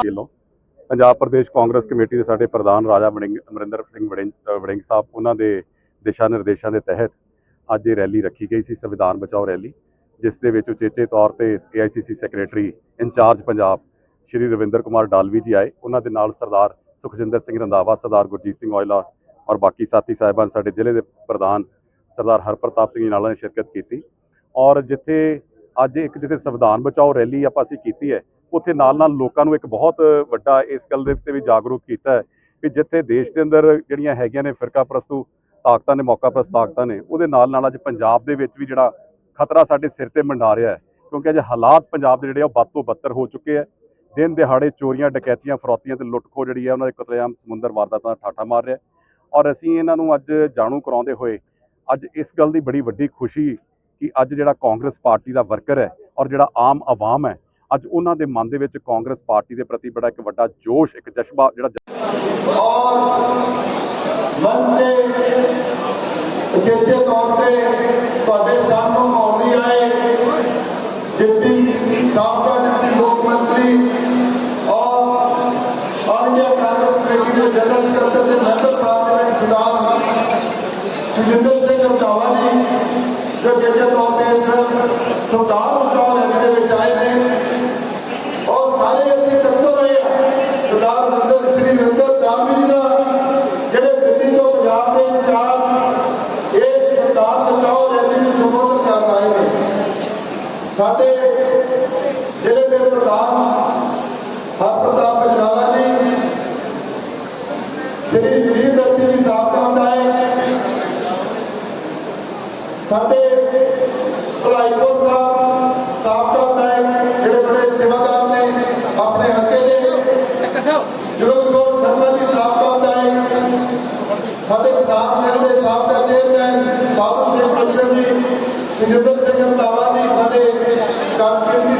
Punjab Pradesh Congress committee ਦੇ ਸਾਡੇ ਪ੍ਰਧਾਨ ਰਾਜਾ ਵੜਿੰਗ, ਅਮਰਿੰਦਰ ਸਿੰਘ ਵੜਿੰਗ ਵੜਿੰਗ ਸਾਹਿਬ, ਉਹਨਾਂ ਦੇ ਦਿਸ਼ਾ ਨਿਰਦੇਸ਼ਾਂ ਦੇ ਤਹਿਤ ਅੱਜ ਇਹ ਰੈਲੀ ਰੱਖੀ ਗਈ ਸੀ, ਸੰਵਿਧਾਨ ਬਚਾਓ ਰੈਲੀ, ਜਿਸ ਦੇ ਵਿੱਚ ਉਚੇਚੇ ਤੌਰ ਤੇ AICC secretary incharge Punjab Shri Ravinder Kumar Dalvi ji ਆਏ, ਉਹਨਾਂ ਦੇ ਨਾਲ ਸਰਦਾਰ ਸੁਖਜਿੰਦਰ ਸਿੰਘ ਰੰਧਾਵਾ, ਸਰਦਾਰ ਗੁਰਜੀਤ ਸਿੰਘ ਔਜਲਾ ਔਰ ਬਾਕੀ ਸਾਥੀ ਸਾਹਿਬਾਨ ਸਾਡੇ ਜ਼ਿਲ੍ਹੇ ਦੇ ਪ੍ਰਧਾਨ ਸਰਦਾਰ ਹਰਪ੍ਰਤਾਪ ਸਿੰਘ ਨਾਲਾ ਨੇ ਸ਼ਿਰਕਤ ਕੀਤੀ ਔਰ ਜਿੱਥੇ ਅੱਜ ਇੱਕ ਜਿੱਥੇ ਸੰਵਿਧਾਨ ਬਚਾਓ ਰੈਲੀ ਆਪਾਂ ਅਸੀਂ ਕੀਤੀ ਹੈ ਉੱਥੇ ਨਾਲ ਨਾਲ ਲੋਕਾਂ ਨੂੰ ਇੱਕ ਬਹੁਤ ਵੱਡਾ ਇਸ ਗੱਲ ਦੇ ਉੱਤੇ ਵੀ ਜਾਗਰੂਕ ਕੀਤਾ ਹੈ ਕਿ ਜਿੱਥੇ ਦੇਸ਼ ਦੇ ਅੰਦਰ ਜਿਹੜੀਆਂ ਹੈਗੀਆਂ ਨੇ ਫਿਰਕਾ ਪ੍ਰਸਤੂ ਤਾਕਤਾਂ ਨੇ, ਮੌਕਾ ਪ੍ਰਸਤ ਤਾਕਤਾਂ ਨੇ, ਉਹਦੇ ਨਾਲ ਨਾਲ ਅੱਜ ਪੰਜਾਬ ਦੇ ਵਿੱਚ ਵੀ ਜਿਹੜਾ ਖਤਰਾ ਸਾਡੇ ਸਿਰ ਤੇ ਮੰਡਾ ਰਿਹਾ ਹੈ। ਕਿਉਂਕਿ ਅੱਜ ਹਾਲਾਤ ਪੰਜਾਬ ਦੇ ਜਿਹੜੇ ਆ ਉਹ ਵੱਧ ਤੋਂ ਬੱਤਰ ਹੋ ਚੁੱਕੇ ਹੈ ਦਿਨ ਦਿਹਾੜੇ ਚੋਰੀਆਂ, ਡਕੈਤੀਆਂ, ਫਰੌਤੀਆਂ ਤੇ ਲੁੱਟਖੋ ਜਿਹੜੀ ਹੈ ਉਹਨਾਂ ਦੇ ਕਤਲੇਆਮ ਸਮੁੰਦਰ ਵਾਰਦਾਤਾਂ ਦਾ ਠਾਠਾ ਮਾਰ ਰਿਹਾ ਔਰ ਅਸੀਂ ਇਹਨਾਂ ਨੂੰ ਅੱਜ ਜਾਣੂ ਕਰਾਉਂਦੇ ਹੋਏ ਅੱਜ ਇਸ ਗੱਲ ਦੀ ਬੜੀ ਵੱਡੀ ਖੁਸ਼ੀ ਕਿ ਅੱਜ ਜਿਹੜਾ ਕਾਂਗਰਸ ਪਾਰਟੀ ਦਾ ਵਰਕਰ ਹੈ ਔਰ ਜਿਹੜਾ ਆਮ ਆਵਾਮ ਹੈ ਅੱਜ ਉਹਨਾਂ ਦੇ ਮਨ ਦੇ ਵਿੱਚ ਕਾਂਗਰਸ ਪਾਰਟੀ ਦੇ ਪ੍ਰਤੀ ਬੜਾ ਇੱਕ ਵੱਡਾ ਜੋਸ਼, ਇੱਕ ਜਸ਼ਬਾ ਜਿਹੜਾ ਔਰ ਮਨ ਦੇ ਉਚੇਚੇ ਤੌਰ ਤੇ ਤੁਹਾਡੇ ਸਾਹਮਣੇ ਆਉਣ ਆਏ ਡਿਪਟੀ ਸਾਬਕਾ ਡਿਪਟੀ ਮੁੱਖ ਮੰਤਰੀ ਔਰ ਆਲ ਇੰਡੀਆ ਕਾਂਗਰਸ ਕਮੇਟੀ ਦੇ ਜਨਰਲ ਸਕੱਤਰ ਦੇ ਮੈਂਬਰ ਪਾਰਲੀਮੈਂਟ ਸਰਦਾਰ ਸੁਜਿੰਦਰ ਸਿੰਘ ਰੰਧਾਵਾ ਜੀ, ਜੋ ਉਚੇਚੇ ਤੌਰ ਤੇ ਇਸ ਸਰਦਾਰ ਬਚਾਓ ਦੇ ਵਿੱਚ ਆਏ ਨੇ। ਔਰ ਸਾਰੇ ਅਸੀਂ ਇਕੱਤਰ ਰਹੇ ਆ ਸਰਦਾਰ ਨਰਿੰਦਰ ਸ੍ਰੀ ਨਰਿੰਦਰ ਦਾਨਵੀ ਜੀ ਦਾ ਜਿਹੜੇ ਦਿੱਲੀ ਤੋਂ ਪੰਜਾਬ ਦੇ ਇੰਚਾਰਜ ਇਹ ਸਰਦਾਰ ਬਚਾਓ ਰੈਲੀ ਨੂੰ ਸੰਬੋਧਨ ਕਰਨ ਆਏ ਨੇ ਸਾਡੇ ਜ਼ਿਲ੍ਹੇ ਦੇ ਪ੍ਰਧਾਨ ਹਰਪ੍ਰਤਾਪ ਅਜਨਾਲਾ ਜੀ ਸ਼੍ਰੀ ਸੁਰਿੰਦਰ ਸਿੰਘ ਜੀ ਸਾਹਿਬ ਸਾਬਕਾ ਹੈ ਸਾਡੇ ਭਲਾਈਪੁਰ ਸਾਹਿਬ ਹਲਕੇ ਦੇ ਸ਼ਰਮਾ ਜੀ ਸਾਬਕਾ ਵਿਧਾਇਕ ਸਾਡੇ ਕਿਸਾਨ ਸੈਲ ਦੇ ਸਾਬਕਾ ਚੇਅਰਮੈਨ ਸਾਬੂ ਸਿੰਘ ਕਲਸ਼ਰ ਜੀ ਸੁਜਿੰਦਰ ਸਿੰਘ ਰੰਧਾਵਾ ਜੀ ਸਾਡੇ ਕਾਂਗਰਸ